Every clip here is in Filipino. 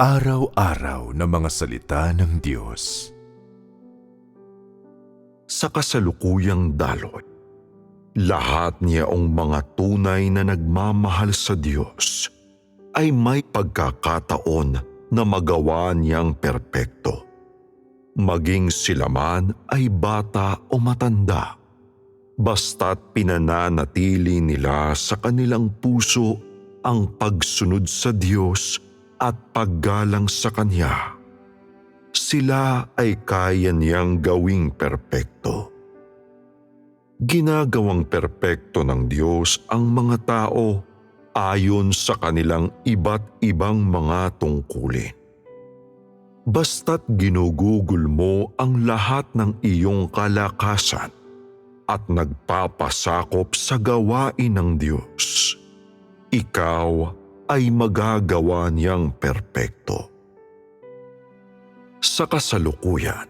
Araw-araw na mga salita ng Diyos. sa kasalukuyang daloy. Lahat niyaong mga tunay na nagmamahal sa Diyos ay may pagkakataon na magawa niyang perpekto. Maging sila man ay bata o matanda, basta't pinananatili nila sa kanilang puso ang pagsunod sa Diyos at paggalang sa Kanya sila ay kaya niyang gawing perpekto. Ginagawang perpekto ng Diyos ang mga tao ayon sa kanilang iba't ibang mga tungkulin. Basta't ginugugol mo ang lahat ng iyong kalakasan at nagpapasakop sa gawain ng Diyos, ikaw ay magagawa niyang perpekto sa kasalukuyan,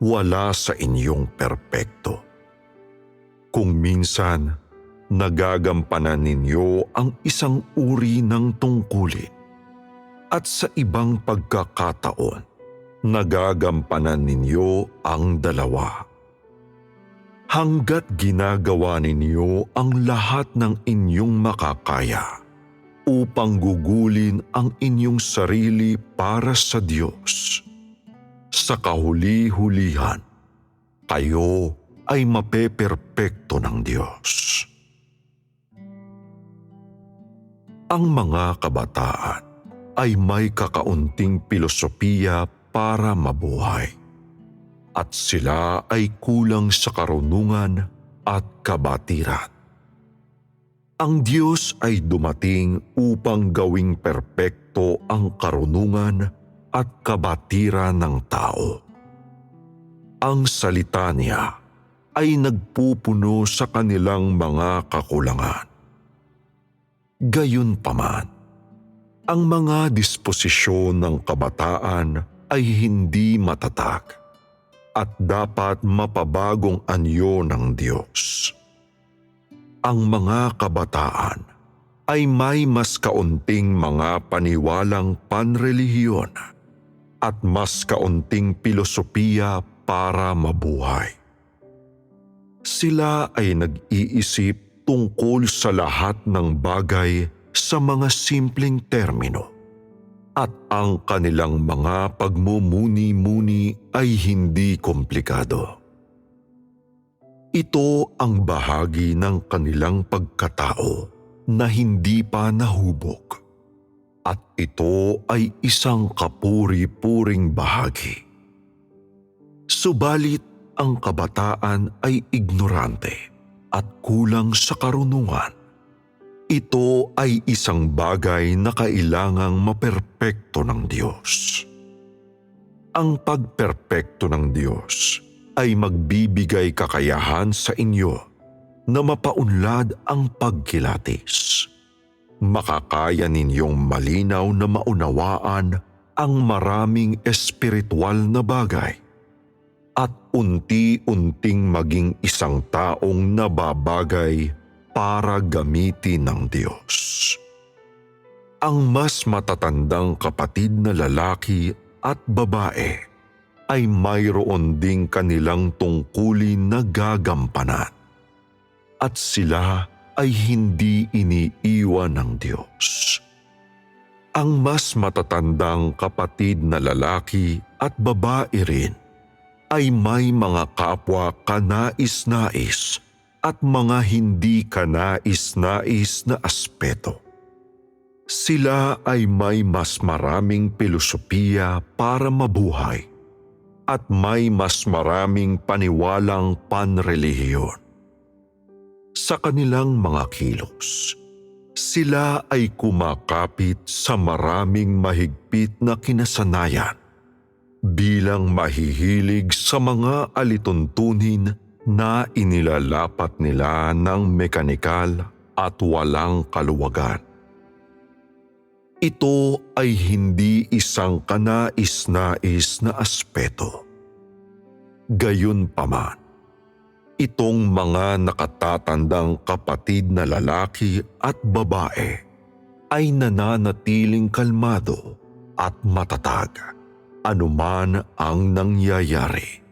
wala sa inyong perpekto. Kung minsan, nagagampanan ninyo ang isang uri ng tungkulin at sa ibang pagkakataon, nagagampanan ninyo ang dalawa. Hanggat ginagawa ninyo ang lahat ng inyong makakaya upang gugulin ang inyong sarili para sa Diyos sa kahuli-hulihan, kayo ay mapeperpekto ng Diyos. Ang mga kabataan ay may kakaunting pilosopiya para mabuhay at sila ay kulang sa karunungan at kabatiran. Ang Diyos ay dumating upang gawing perpekto ang karunungan at kabatiran ng tao. Ang salita niya ay nagpupuno sa kanilang mga kakulangan. Gayunpaman, ang mga disposisyon ng kabataan ay hindi matatag at dapat mapabagong anyo ng Diyos. Ang mga kabataan ay may mas kaunting mga paniwalang panrelihiyon at mas kaunting pilosopiya para mabuhay. Sila ay nag-iisip tungkol sa lahat ng bagay sa mga simpleng termino at ang kanilang mga pagmumuni-muni ay hindi komplikado. Ito ang bahagi ng kanilang pagkatao na hindi pa nahubog at ito ay isang kapuri-puring bahagi. Subalit ang kabataan ay ignorante at kulang sa karunungan. Ito ay isang bagay na kailangang maperpekto ng Diyos. Ang pagperpekto ng Diyos ay magbibigay kakayahan sa inyo na mapaunlad ang pagkilatis makakaya ninyong malinaw na maunawaan ang maraming espiritual na bagay at unti-unting maging isang taong nababagay para gamitin ng Diyos. Ang mas matatandang kapatid na lalaki at babae ay mayroon ding kanilang tungkulin na gagampanan at sila ay hindi iniiwan ng Diyos. Ang mas matatandang kapatid na lalaki at babae rin ay may mga kapwa kanais-nais at mga hindi kanais-nais na aspeto. Sila ay may mas maraming pilosopiya para mabuhay at may mas maraming paniwalang panrelihiyon sa kanilang mga kilos. Sila ay kumakapit sa maraming mahigpit na kinasanayan bilang mahihilig sa mga alituntunin na inilalapat nila ng mekanikal at walang kaluwagan. Ito ay hindi isang kanais-nais na aspeto. Gayunpaman, Itong mga nakatatandang kapatid na lalaki at babae ay nananatiling kalmado at matatag anuman ang nangyayari.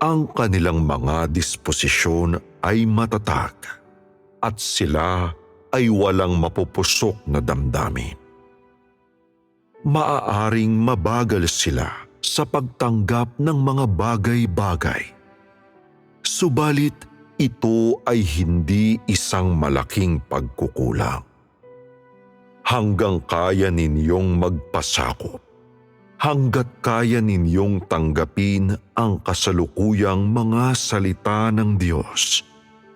Ang kanilang mga disposisyon ay matatag at sila ay walang mapupusok na damdamin. Maaaring mabagal sila sa pagtanggap ng mga bagay-bagay. Subalit ito ay hindi isang malaking pagkukulang. Hanggang kaya ninyong magpasakop hanggat kaya ninyong tanggapin ang kasalukuyang mga salita ng Diyos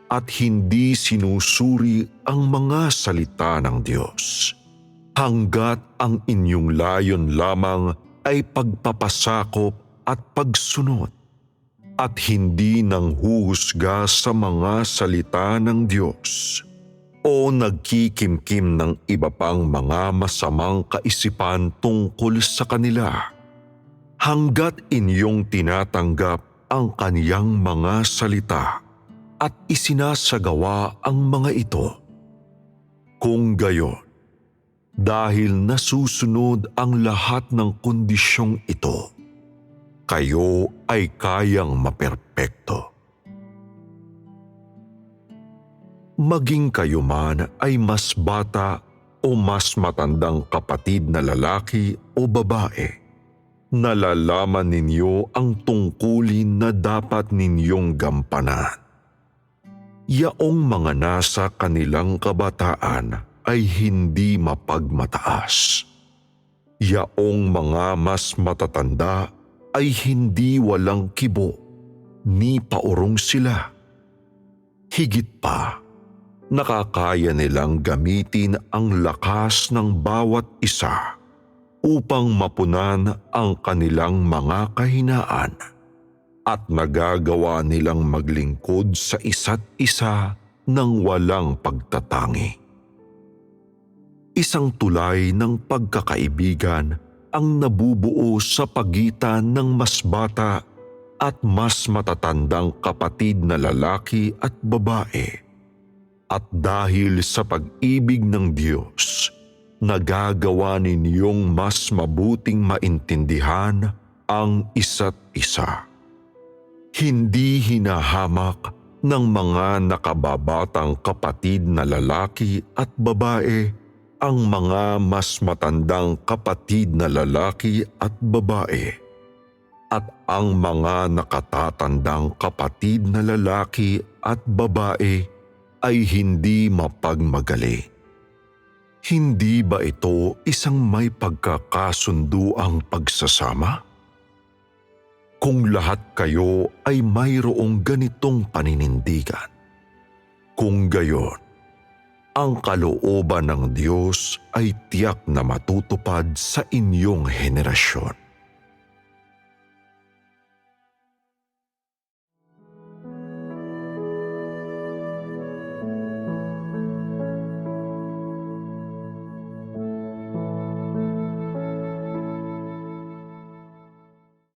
at hindi sinusuri ang mga salita ng Diyos. Hanggat ang inyong layon lamang ay pagpapasakop at pagsunod at hindi nang huhusga sa mga salita ng Diyos o nagkikimkim ng iba pang mga masamang kaisipan tungkol sa kanila. Hanggat inyong tinatanggap ang kaniyang mga salita at isinasagawa ang mga ito. Kung gayon, dahil nasusunod ang lahat ng kondisyong ito, kayo ay kayang maperpekto. maging kayo man ay mas bata o mas matandang kapatid na lalaki o babae, nalalaman ninyo ang tungkulin na dapat ninyong gampanan. Yaong mga nasa kanilang kabataan ay hindi mapagmataas. Yaong mga mas matatanda ay hindi walang kibo, ni paurong sila. Higit pa, nakakaya nilang gamitin ang lakas ng bawat isa upang mapunan ang kanilang mga kahinaan at nagagawa nilang maglingkod sa isa't isa ng walang pagtatangi. Isang tulay ng pagkakaibigan ang nabubuo sa pagitan ng mas bata at mas matatandang kapatid na lalaki at babae at dahil sa pag-ibig ng Diyos, nagagawa ninyong mas mabuting maintindihan ang isa't isa. Hindi hinahamak ng mga nakababatang kapatid na lalaki at babae ang mga mas matandang kapatid na lalaki at babae at ang mga nakatatandang kapatid na lalaki at babae ay hindi mapagmagali. Hindi ba ito isang may pagkakasunduang pagsasama? Kung lahat kayo ay mayroong ganitong paninindigan, kung gayon, ang kalooban ng Diyos ay tiyak na matutupad sa inyong henerasyon.